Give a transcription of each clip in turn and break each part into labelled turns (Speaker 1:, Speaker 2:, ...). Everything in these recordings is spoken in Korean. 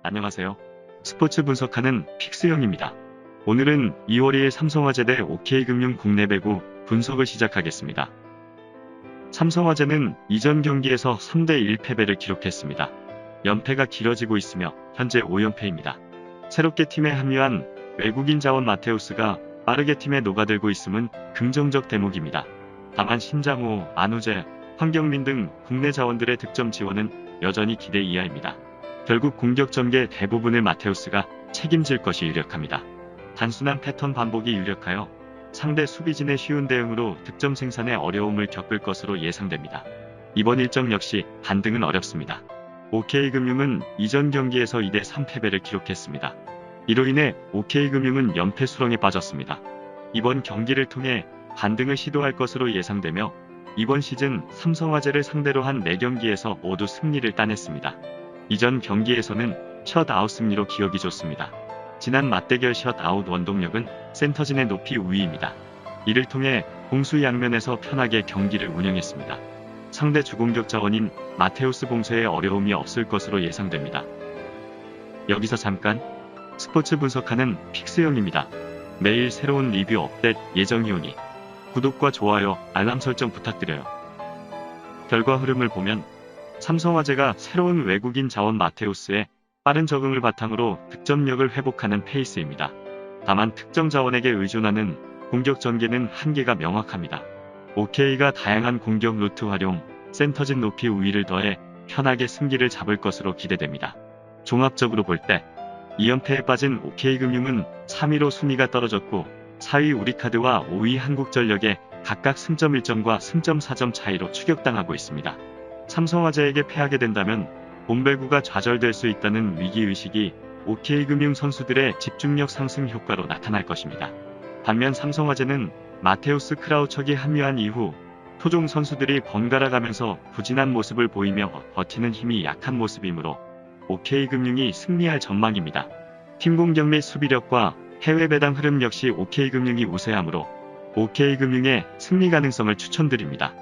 Speaker 1: 안녕하세요. 스포츠 분석하는 픽스형입니다. 오늘은 2월 2일 삼성화재 대 OK금융 국내 배구 분석을 시작하겠습니다. 삼성화재는 이전 경기에서 3대1 패배를 기록했습니다. 연패가 길어지고 있으며 현재 5연패입니다. 새롭게 팀에 합류한 외국인 자원 마테우스가 빠르게 팀에 녹아들고 있음은 긍정적 대목입니다. 다만 신장호, 안우재, 황경민 등 국내 자원들의 득점 지원은 여전히 기대 이하입니다. 결국 공격 전개 대부분을 마테우스가 책임질 것이 유력합니다. 단순한 패턴 반복이 유력하여 상대 수비진의 쉬운 대응으로 득점 생산에 어려움을 겪을 것으로 예상됩니다. 이번 일정 역시 반등은 어렵습니다. OK금융은 이전 경기에서 2대 3패배를 기록했습니다. 이로 인해 OK금융은 연패 수렁에 빠졌습니다. 이번 경기를 통해 반등을 시도할 것으로 예상되며 이번 시즌 삼성화재를 상대로 한 4경기에서 모두 승리를 따냈습니다. 이전 경기에서는 셧아웃 승리로 기억이 좋습니다. 지난 맞대결 셧아웃 원동력은 센터진의 높이 우위입니다. 이를 통해 공수 양면에서 편하게 경기를 운영했습니다. 상대 주공격 자원인 마테우스 봉쇄에 어려움이 없을 것으로 예상됩니다. 여기서 잠깐 스포츠 분석하는 픽스형입니다. 매일 새로운 리뷰 업데이트 예정이오니 구독과 좋아요, 알람 설정 부탁드려요. 결과 흐름을 보면 삼성화재가 새로운 외국인 자원 마테우스의 빠른 적응을 바탕으로 득점력을 회복하는 페이스입니다. 다만 특정 자원에게 의존하는 공격 전개는 한계가 명확합니다. OK가 다양한 공격 루트 활용, 센터진 높이 우위를 더해 편하게 승기를 잡을 것으로 기대됩니다. 종합적으로 볼 때 2연패에 빠진 OK금융은 3위로 순위가 떨어졌고 4위 우리카드와 5위 한국전력에 각각 승점 1점과 승점 4점 차이로 추격당하고 있습니다. 삼성화재에게 패하게 된다면 본배구가 좌절될 수 있다는 위기의식이 OK금융 선수들의 집중력 상승 효과로 나타날 것입니다. 반면 삼성화재는 마테우스 크라우척이 합류한 이후 토종 선수들이 번갈아 가면서 부진한 모습을 보이며 버티는 힘이 약한 모습이므로 OK금융이 승리할 전망입니다. 팀 공격 및 수비력과 해외 배당 흐름 역시 OK금융이 우세하므로 OK금융의 승리 가능성을 추천드립니다.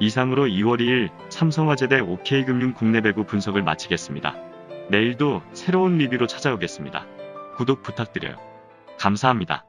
Speaker 1: 이상으로 2월 2일 삼성화재 대 OK금융 국내 배구 분석을 마치겠습니다. 내일도 새로운 리뷰로 찾아오겠습니다. 구독 부탁드려요. 감사합니다.